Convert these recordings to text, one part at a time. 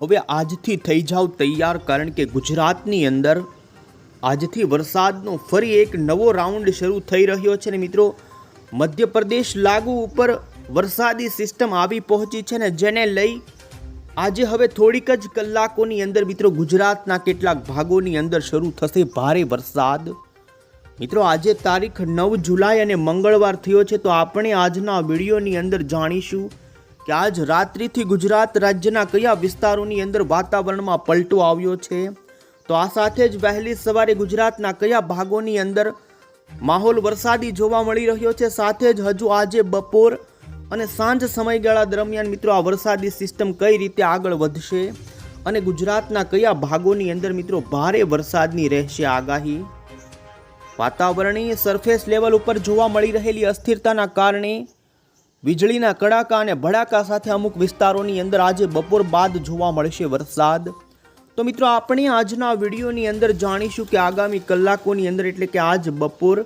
હવે આજથી થઈ જાઓ તૈયાર કારણ કે ગુજરાતની અંદર આજથી વરસાદનો ફરી એક નવો રાઉન્ડ શરૂ થઈ રહ્યો છે ને મિત્રો. મધ્યપ્રદેશ લાગુ ઉપર વરસાદી સિસ્ટમ આવી પહોંચી છે ને જેને લઈ આજે હવે થોડીક જ કલાકોની અંદર મિત્રો ગુજરાતના કેટલાક ભાગોની અંદર શરૂ થશે ભારે વરસાદ. મિત્રો આજે તારીખ નવ જુલાઈ અને મંગળવાર થયો છે તો આપણે આજના વિડીયોની અંદર જાણીશું કે આજ રાત્રિથી ગુજરાત રાજ્યના કયા વિસ્તારોની અંદર વાતાવરણમાં પલટો આવ્યો છે? તો આ સાથે જ વહેલી સવારે ગુજરાતના કયા ભાગોની અંદર માહોલ વરસાદી જોવા મળી રહ્યો છે? સાથે જ હજુ આજે બપોર અને સાંજ સમયગાળા દરમિયાન મિત્રો આ વરસાદી સિસ્ટમ કઈ રીતે આગળ વધશે? અને ગુજરાતના કયા ભાગોની અંદર મિત્રો ભારે વરસાદની રહેશે આગાહી? વાતાવરણીય સરફેસ લેવલ ઉપર જોવા મળી રહેલી અસ્થિરતાના કારણે વીજળીના કડાકા અને ભડાકા સાથે અમુક વિસ્તારોની અંદર આજે બપોર બાદ જોવા મળશે વરસાદ. તો મિત્રો, આપણે આજના વિડીયોની અંદર જાણીશું કે આગામી કલાકોની અંદર એટલે કે આજ બપોર,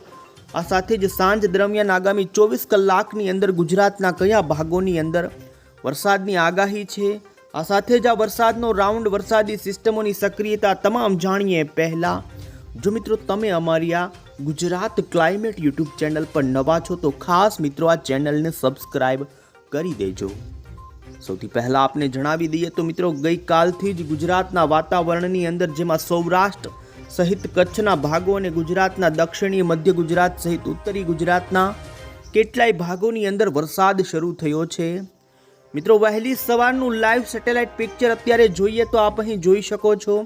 આ સાથે જ સાંજ દરમિયાન આગામી ચોવીસ કલાકની અંદર ગુજરાતના કયા ભાગોની અંદર વરસાદની આગાહી છે? આ સાથે જ આ વરસાદનો રાઉન્ડ વરસાદી સિસ્ટમોની સક્રિયતા તમામ જાણીએ પહેલાં. જો મિત્રો, તમે અમારી આ ગુજરાત ક્લાઇમેટ યુટ્યુબ ચેનલ પર નવા છો તો ખાસ મિત્રો આ ચેનલને સબસ્ક્રાઇબ કરી દેજો. સૌથી પહેલાં આપને જણાવી દઈએ તો મિત્રો ગઈકાલથી જ ગુજરાતના વાતાવરણની અંદર જેમાં સૌરાષ્ટ્ર સહિત કચ્છના ભાગો અને ગુજરાતના દક્ષિણીય મધ્ય ગુજરાત સહિત ઉત્તરી ગુજરાતના કેટલાય ભાગોની અંદર વરસાદ શરૂ થયો છે. મિત્રો વહેલી સવારનું લાઈવ સેટેલાઇટ પિક્ચર અત્યારે જોઈએ તો આપ અહીં જોઈ શકો છો.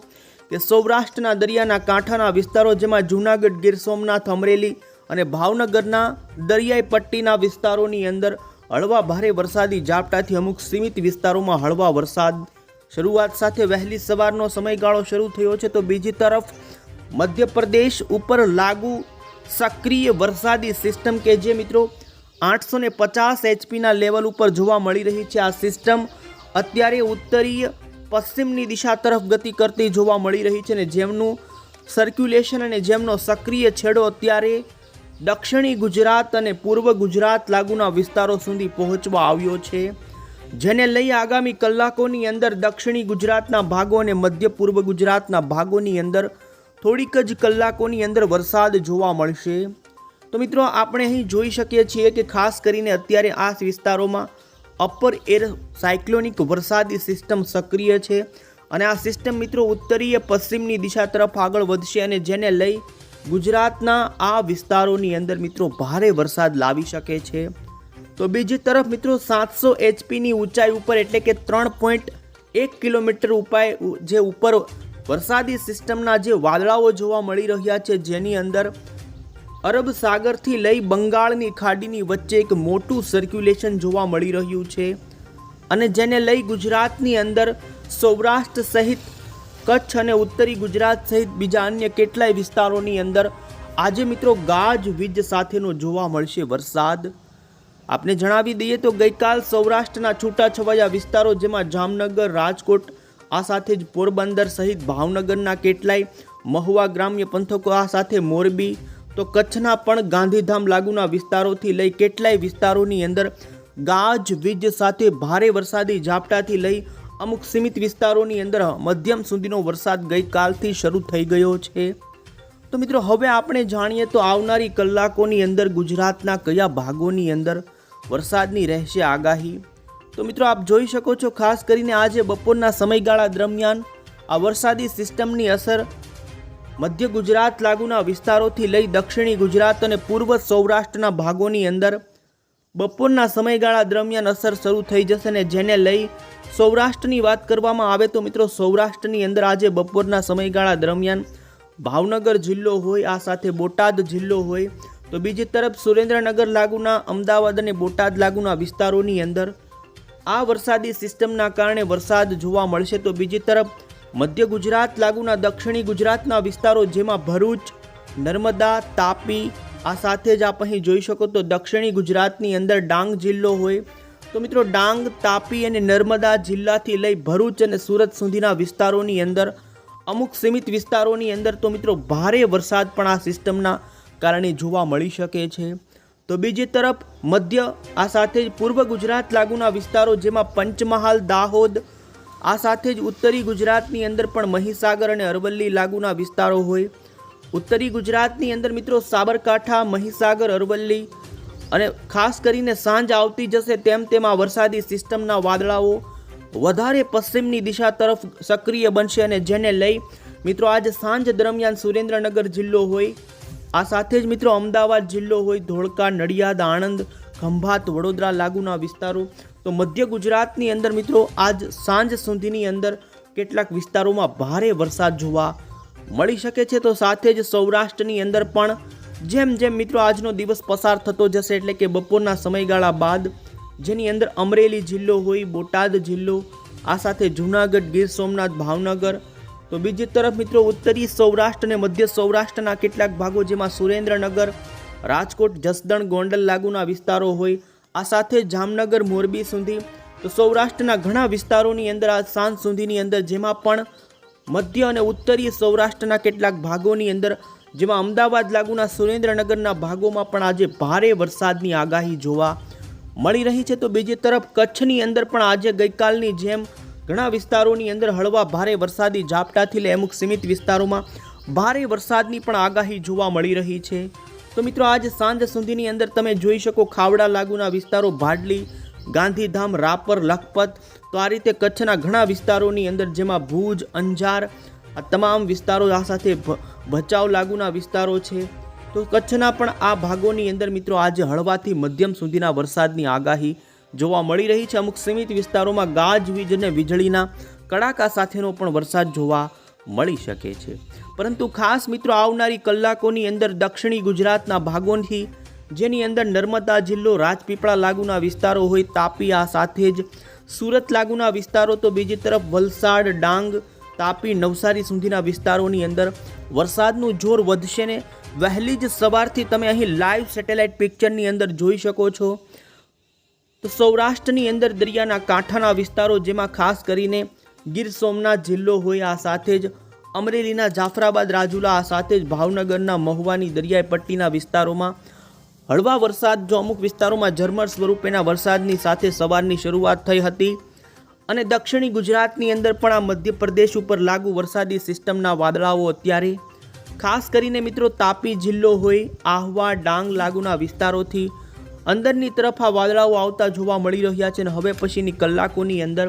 કે સૌરાષ્ટ્રના દરિયાના કાંઠાના વિસ્તારો જેમાં જૂનાગઢ, ગીર સોમનાથ, અમરેલી અને ભાવનગરના દરિયાઈ પટ્ટીના વિસ્તારોની અંદર હળવા ભારે વરસાદી ઝાપટાથી અમુક સીમિત વિસ્તારોમાં હળવા વરસાદ. શરૂઆત સાથે વહેલી સવારનો સમયગાળો શરૂ થયો છે તો બીજી તરફ મધ્યપ્રદેશ ઉપર લાગુ સક્રિય વરસાદી સિસ્ટમ કે જે મિત્રો આઠસો ને પચાસ એચપીના લેવલ ઉપર જોવા મળી રહી છે. આ સિસ્ટમ અત્યારે ઉત્તરીય પશ્ચિમની દિશા તરફ ગતિ કરતી જોવા મળી રહી છે ને જેમનું સર્ક્યુલેશન અને જેમનો સક્રિય છેડો અત્યારે દક્ષિણી ગુજરાત અને પૂર્વ ગુજરાત લાગુના વિસ્તારો સુધી પહોંચવા આવ્યો છે. જેને લઈ આગામી કલાકોની અંદર દક્ષિણી ગુજરાતના ભાગો અને મધ્ય પૂર્વ ગુજરાતના ભાગોની અંદર થોડીક જ કલાકોની અંદર વરસાદ જોવા મળશે. તો મિત્રો, આપણે અહીં જોઈ શકીએ છીએ કે ખાસ કરીને અત્યારે આ વિસ્તારોમાં અપર એર સાયક્લોનિક વરસાદી સિસ્ટમ સક્રિય છે અને આ સિસ્ટમ મિત્રો ઉત્તરીય પશ્ચિમની દિશા તરફ આગળ વધશે અને જેને લઈ ગુજરાતના આ વિસ્તારોની અંદર મિત્રો ભારે વરસાદ લાવી શકે છે. તો બીજી તરફ મિત્રો સાતસો એચપીની ઊંચાઈ ઉપર એટલે કે ત્રણ પોઈન્ટ એક કિલોમીટર ઉપાય જે ઉપર વરસાદી સિસ્ટમના જે વાદળાઓ જોવા મળી રહ્યા છે જેની અંદર અરબ સાગરથી લઈ બંગાળની ખાડીની વચ્ચે એક મોટું સર્ક્યુલેશન જોવા મળી રહ્યું છે અને જેને લઈ ગુજરાતની અંદર સૌરાષ્ટ્ર સહિત કચ્છ અને ઉત્તરી ગુજરાત સહિત બીજા અન્ય કેટલાય વિસ્તારોની અંદર આજે મિત્રો ગાજ વીજ સાથેનો જોવા મળશે વરસાદ. આપને જણાવી દઈએ તો ગઈકાલ સૌરાષ્ટ્રના છૂટાછવાયા વિસ્તારો જેમાં જામનગર, રાજકોટ, આ સાથે જ પોરબંદર સહિત ભાવનગરના કેટલાય મહુવા ગ્રામ્ય પંથકો આ સાથે મોરબી તો કચ્છના પણ ગાંધીધામ લાગુના વિસ્તારોથી લઈ કેટલાય વિસ્તારોની અંદર ગાજ, વીજ સાથે ભારે વરસાદી ઝાપટાથી લઈ અમુક સીમિત વિસ્તારોની અંદર મધ્યમ સુધીનો વરસાદ ગઈકાલથી શરૂ થઈ ગયો છે. તો મિત્રો, હવે આપણે જાણીએ તો આવનારી કલાકોની અંદર ગુજરાતના કયા ભાગોની અંદર વરસાદની રહેશે આગાહી. તો મિત્રો, આપ જોઈ શકો છો, ખાસ કરીને આજે બપોરના સમયગાળા દરમિયાન આ વરસાદી સિસ્ટમની અસર મધ્ય ગુજરાત લાગુના વિસ્તારોથી લઈ દક્ષિણી ગુજરાત અને પૂર્વ સૌરાષ્ટ્રના ભાગોની અંદર બપોરના સમયગાળા દરમિયાન અસર શરૂ થઈ જશે ને જેને લઈ સૌરાષ્ટ્રની વાત કરવામાં આવે તો મિત્રો સૌરાષ્ટ્રની અંદર આજે બપોરના સમયગાળા દરમિયાન ભાવનગર જિલ્લો હોય, આ સાથે બોટાદ જિલ્લો હોય, તો બીજી તરફ સુરેન્દ્રનગર લાગુના, અમદાવાદ અને બોટાદ લાગુના વિસ્તારોની અંદર આ વરસાદી સિસ્ટમના કારણે વરસાદ જોવા મળશે. તો બીજી તરફ મધ્ય ગુજરાત, લાગુના દક્ષિણી ગુજરાતના વિસ્તારો જેમાં ભરૂચ, નર્મદા, તાપી, આ સાથે જ આપ અહીં જોઈ શકો તો દક્ષિણી ગુજરાતની અંદર ડાંગ જિલ્લો હોય. તો મિત્રો ડાંગ, તાપી અને નર્મદા જિલ્લાથી લઈ ભરૂચ અને સુરત સુધીના વિસ્તારોની અંદર, અમુક સીમિત વિસ્તારોની અંદર તો મિત્રો ભારે વરસાદ પણ આ સિસ્ટમના કારણે જોવા મળી શકે છે. તો બીજી તરફ મધ્ય, આ સાથે જ પૂર્વ ગુજરાત, લાગુના વિસ્તારો જેમાં પંચમહાલ, દાહોદ આ સાથે જ ઉત્તરી ગુજરાતની અંદર પણ મહીસાગર અને અરવલ્લી લાગુના વિસ્તારો હોય. ઉત્તરી ગુજરાતની અંદર મિત્રો સાબરકાંઠા, મહીસાગર, અરવલ્લી અને ખાસ કરીને સાંજ આવતી જશે તેમ તેમ વરસાદી સિસ્ટમના વાદળાઓ વધારે પશ્ચિમની દિશા તરફ સક્રિય બનશે અને જેને લઈ મિત્રો આજ સાંજ દરમિયાન સુરેન્દ્રનગર જિલ્લો હોય. આ સાથે જ મિત્રો અમદાવાદ જિલ્લો હોય, ધોળકા, નડિયાદ, આણંદ, ખંભાત, વડોદરા લાગુના વિસ્તારો તો મધ્ય ગુજરાતની અંદર મિત્રો આજ સાંજ સુધીની અંદર કેટલાક વિસ્તારોમાં ભારે વરસાદ જોવા મળી શકે છે. તો સાથે જ સૌરાષ્ટ્રની અંદર પણ જેમ જેમ મિત્રો આજનો દિવસ પસાર થતો જશે એટલે કે બપોરના સમયગાળા બાદ જેની અંદર અમરેલી જિલ્લો હોય, બોટાદ જિલ્લો, આ સાથે જૂનાગઢ, ગીર સોમનાથ, ભાવનગર, તો બીજી તરફ મિત્રો ઉત્તરી સૌરાષ્ટ્ર અને મધ્ય સૌરાષ્ટ્રના કેટલાક ભાગો જેમાં સુરેન્દ્રનગર, રાજકોટ, જસદણ, ગોંડલ લાગુના વિસ્તારો હોય આ સાથે જામનગર, મોરબી સુધી. તો સૌરાષ્ટ્રના ઘણા વિસ્તારોની અંદર આ સાંજ સુધીની અંદર જેમાં પણ મધ્ય અને ઉત્તરીય સૌરાષ્ટ્રના કેટલાક ભાગોની અંદર, જેમાં અમદાવાદ લાગુના સુરેન્દ્રનગરના ભાગોમાં પણ આજે ભારે વરસાદની આગાહી જોવા મળી રહી છે. તો બીજી તરફ કચ્છની અંદર પણ આજે ગઈકાલની જેમ ઘણા વિસ્તારોની અંદર હળવા ભારે વરસાદી ઝાપટાથી લઈ અમુક સીમિત વિસ્તારોમાં ભારે વરસાદની પણ આગાહી જોવા મળી રહી છે. તો મિત્રો, આજ સાંજ સુધીની અંદર તમે જોઈ શકો ખાવડા લાગુના વિસ્તારો ભાડલી, ગાંધીધામ, રાપર, લખપત. તો આ રીતે કચ્છના ઘણા વિસ્તારોની અંદર જેમાં ભુજ, અંજાર, આ તમામ વિસ્તારો આ સાથે ભચાઉ લાગુના વિસ્તારો છે. તો કચ્છના પણ આ ભાગોની અંદર મિત્રો, આજે હળવાથી મધ્યમ સુધીના વરસાદની આગાહી જોવા મળી રહી છે. અમુક સીમિત વિસ્તારોમાં ગાજવીજ અને વીજળીના કડાકા સાથેનો પણ વરસાદ જોવા મળી શકે છે. પરંતુ ખાસ મિત્રો આવનારી કલાકોની અંદર દક્ષિણી ગુજરાતના ભાગોથી, જેની અંદર નર્મદા જિલ્લો રાજપીપળા લાગુના વિસ્તારો હોય તાપી આ સાથે જ. સુરત લાગુના વિસ્તારો તો બીજી તરફ વલસાડ, ડાંગ, તાપી, નવસારી સુધીના વિસ્તારોની અંદર વરસાદનું જોર વધશે ને વહેલી જ સવારથી તમે અહીં લાઈવ સેટેલાઇટ પિક્ચરની અંદર જોઈ શકો છો. તો સૌરાષ્ટ્રની અંદર દરિયાના કાંઠાના વિસ્તારો, જેમાં ખાસ કરીને ગીર સોમનાથ જિલ્લો હોય આ સાથે જ અમરેલીના જાફરાબાદ રાજુલા આ સાથે જ ભાવનગરના મહુવાની દરિયાઈ પટ્ટીના વિસ્તારોમાં હળવા વરસાદ. જો અમુક વિસ્તારોમાં ઝરમર સ્વરૂપેના વરસાદની સાથે સવારની શરૂઆત થઈ હતી અને દક્ષિણી ગુજરાતની અંદર પણ આ મધ્યપ્રદેશ ઉપર લાગુ વરસાદી સિસ્ટમના વાદળાઓ અત્યારે. ખાસ કરીને મિત્રો તાપી જિલ્લો હોય, આહવા, ડાંગ લાગુના વિસ્તારોથી અંદરની તરફ આ વાદળાઓ આવતા જોવા મળી રહ્યા છે અને હવે પછીની કલાકોની અંદર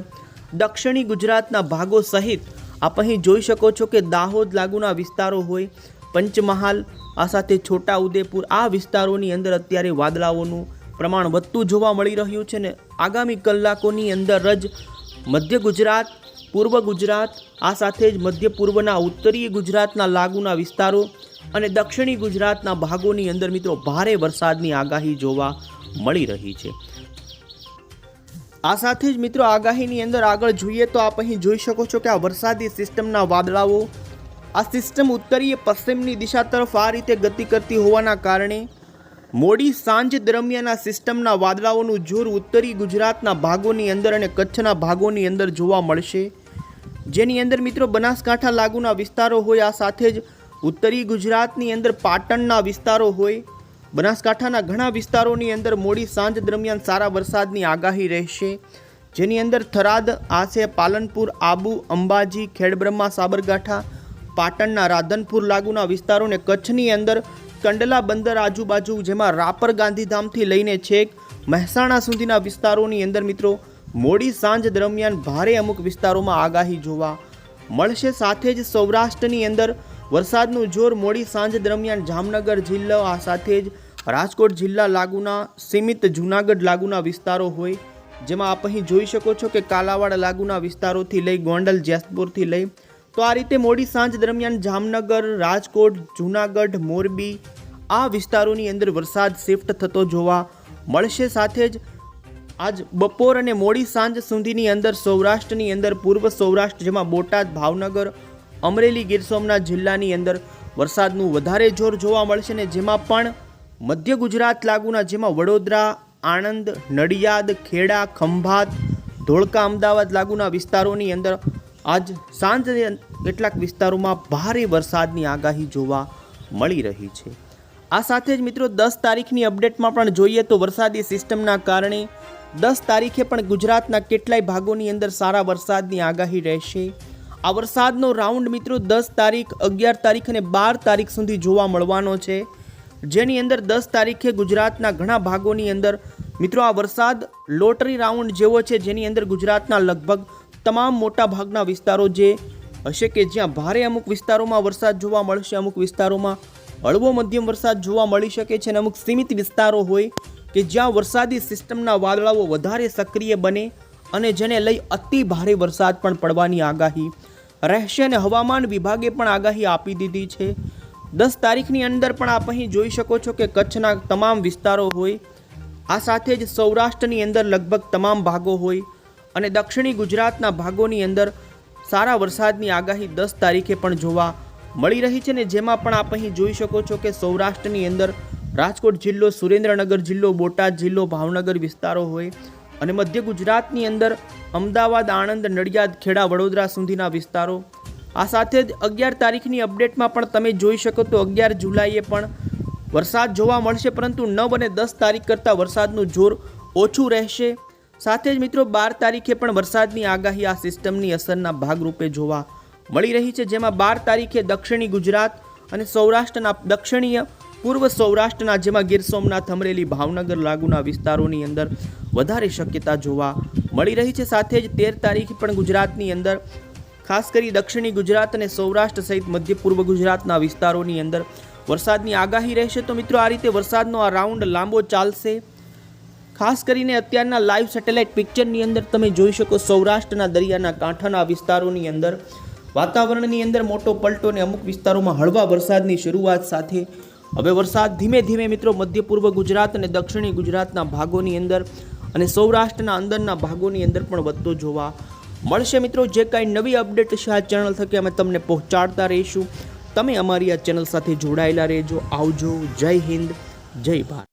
દક્ષિણી ગુજરાતના ભાગો સહિત આપ અહીં જોઈ શકો છો કે દાહોદ લાગુના વિસ્તારો હોય, પંચમહાલ, આ સાથે છોટા ઉદેપુર, આ વિસ્તારોની અંદર અત્યારે વાદળાઓનું પ્રમાણ વધતું જોવા મળી રહ્યું છે ને આગામી કલાકોની અંદર જ મધ્ય ગુજરાત, પૂર્વ ગુજરાત, આ સાથે જ મધ્ય પૂર્વના, ઉત્તરીય ગુજરાતના લાગુના વિસ્તારો અને દક્ષિણી ગુજરાતના ભાગોની અંદર મિત્રો ભારે વરસાદની આગાહી જોવા મળી રહી છે. આ સાથે જ મિત્રો આગાહીની અંદર આગળ જોઈએ તો આપ અહીં જોઈ શકો છો કે આ વરસાદી સિસ્ટમના વાદળાઓ, આ સિસ્ટમ ઉત્તરીય પશ્ચિમની દિશા તરફ આ રીતે ગતિ કરતી હોવાના કારણે મોડી સાંજ દરમિયાન આ સિસ્ટમના વાદળાઓનું જોર ઉત્તરી ગુજરાતના ભાગોની અંદર અને કચ્છના ભાગોની અંદર જોવા મળશે. જેની અંદર મિત્રો બનાસકાંઠા લાગુના વિસ્તારો હોય, આ સાથે જ ઉત્તરી ગુજરાતની અંદર પાટણના વિસ્તારો હોય બનાસકાંઠાના ઘણા વિસ્તારોની અંદર મોડી સાંજ દરમિયાન સારા વરસાદની આગાહી રહેશે. જેની અંદર થરાદ, આસે, પાલનપુર, આબુ, અંબાજી, ખેડબ્રહ્મા, સાબરકાંઠા, પાટણના રાધનપુર લાગુના વિસ્તારોને કચ્છની અંદર કંડલા બંદર આજુબાજુ જેમાં રાપર ગાંધીધામથી લઈને છેક મહેસાણા સુધીના વિસ્તારોની અંદર મિત્રો મોડી સાંજ દરમિયાન ભારે અમુક વિસ્તારોમાં આગાહી જોવા મળશે. સાથે જ સૌરાષ્ટ્રની અંદર વરસાદનું જોર મોડી સાંજ દરમિયાન જામનગર જિલ્લો સાથે જ રાજકોટ જિલ્લા લાગુના, સીમિત જૂનાગઢ લાગુના વિસ્તારો હોય. જેમાં આપ અહીં જોઈ શકો છો કે કાલાવાડ લાગુના વિસ્તારોથી લઈ ગોંડલ જેસપુરથી લઈ, તો આ રીતે મોડી સાંજ દરમિયાન જામનગર, રાજકોટ, જૂનાગઢ, મોરબી, આ વિસ્તારોની અંદર વરસાદ શિફ્ટ થતો જોવા મળશે. સાથે જ આજ બપોર અને મોડી સાંજ સુધીની અંદર સૌરાષ્ટ્રની અંદર પૂર્વ સૌરાષ્ટ્ર જેમાં બોટાદ, ભાવનગર અમરેલી ગીર સોમનાથ જિલ્લાની અંદર વરસાદનું વધારે જોર જોવા મળશે ને જેમાં પણ મધ્ય ગુજરાત લાગુના જેમાં વડોદરા, આણંદ, નડિયાદ, ખેડા, ખંભાત, ધોળકા, અમદાવાદ લાગુના વિસ્તારોની અંદર આજ સાંજે કેટલાક વિસ્તારોમાં ભારે વરસાદની આગાહી જોવા મળી રહી છે. આ સાથે જ મિત્રો દસ તારીખની અપડેટમાં પણ જોઈએ તો વરસાદી સિસ્ટમના કારણે દસ તારીખે પણ ગુજરાતના કેટલાય ભાગોની અંદર સારા વરસાદની આગાહી રહેશે. આ વરસાદનો રાઉન્ડ મિત્રો દસ તારીખ, અગિયાર તારીખ અને બાર તારીખ સુધી જોવા મળવાનો છે. જેની અંદર દસ તારીખે ગુજરાતના ઘણા ભાગોની અંદર મિત્રો આ વરસાદ લોટરી રાઉન્ડ જેવો છે, જેની અંદર ગુજરાતના લગભગ તમામ મોટા ભાગના વિસ્તારો જે હશે કે જ્યાં ભારે અમુક વિસ્તારોમાં વરસાદ જોવા મળશે, અમુક વિસ્તારોમાં હળવો મધ્યમ વરસાદ જોવા મળી શકે છે અને અમુક સીમિત વિસ્તારો હોય કે જ્યાં વરસાદી સિસ્ટમના વાદળાઓ વધારે સક્રિય બને અને જેને લઈ અતિ ભારે વરસાદ પણ પડવાની આગાહી રહેશે અને હવામાન વિભાગે પણ આગાહી આપી દીધી છે. દસ તારીખની અંદર પણ આપ અહીં જોઈ શકો છો કે કચ્છના તમામ વિસ્તારો હોય, આ સાથે જ સૌરાષ્ટ્રની અંદર લગભગ તમામ ભાગો હોય અને દક્ષિણી ગુજરાતના ભાગોની અંદર સારા વરસાદની આગાહી દસ તારીખે પણ જોવા મળી રહી છે ને જેમાં પણ આપ અહીં જોઈ શકો છો કે સૌરાષ્ટ્રની અંદર રાજકોટ જિલ્લો, સુરેન્દ્રનગર જિલ્લો, બોટાદ જિલ્લો, ભાવનગર વિસ્તારો હોય અને મધ્ય ગુજરાતની અંદર અમદાવાદ, આણંદ, નડિયાદ, ખેડા, વડોદરા સુધીના વિસ્તારો. આ સાથે જ અગિયાર તારીખની અપડેટમાં પણ તમે જોઈ શકો તો અગિયાર જુલાઈએ પણ વરસાદ જોવા મળશે, પરંતુ નવ અને દસ તારીખ કરતાં વરસાદનું જોર ઓછું રહેશે. સાથે જ મિત્રો, બાર તારીખે પણ વરસાદની આગાહી આ સિસ્ટમની અસરના ભાગરૂપે જોવા મળી રહી છે, જેમાં બાર તારીખે દક્ષિણી ગુજરાત અને સૌરાષ્ટ્રના દક્ષિણીય પૂર્વ સૌરાષ્ટ્રના જેમાં ગીર સોમનાથ, અમરેલી, ભાવનગર લાગુના વિસ્તારોની અંદર વધારે શક્યતા જોવા મળી રહી છે. સાથે જ તેર તારીખે પણ ગુજરાતની અંદર, ખાસ કરી દક્ષિણી ગુજરાત અને સૌરાષ્ટ્ર સહિત મધ્ય પૂર્વ ગુજરાતના વિસ્તારોની અંદર વરસાદની આગાહી રહેશે. તો મિત્રો, આ રીતે વરસાદનો આ રાઉન્ડ લાંબો ચાલશે. ખાસ કરીને અત્યારના લાઈવ સેટેલાઇટ પિક્ચરની અંદર તમે જોઈ શકો સૌરાષ્ટ્રના દરિયાના કાંઠાના વિસ્તારોની અંદર, વાતાવરણની અંદર મોટો પલટો અને અમુક વિસ્તારોમાં હળવા વરસાદની શરૂઆત સાથે હવે વરસાદ ધીમે ધીમે મિત્રો મધ્ય પૂર્વ ગુજરાત અને દક્ષિણી ગુજરાતના ભાગોની અંદર અને સૌરાષ્ટ્રના અંદરના ભાગોની અંદર પણ વધતો જોવા મળશે. મિત્રો, જે કાંઈ નવી અપડેટ છે આ ચેનલ થકી અમે તમને પહોંચાડતા રહીશું. તમે અમારી આ ચેનલ સાથે જોડાયેલા રહેજો. આવજો. જય હિન્દ. જય ભારત.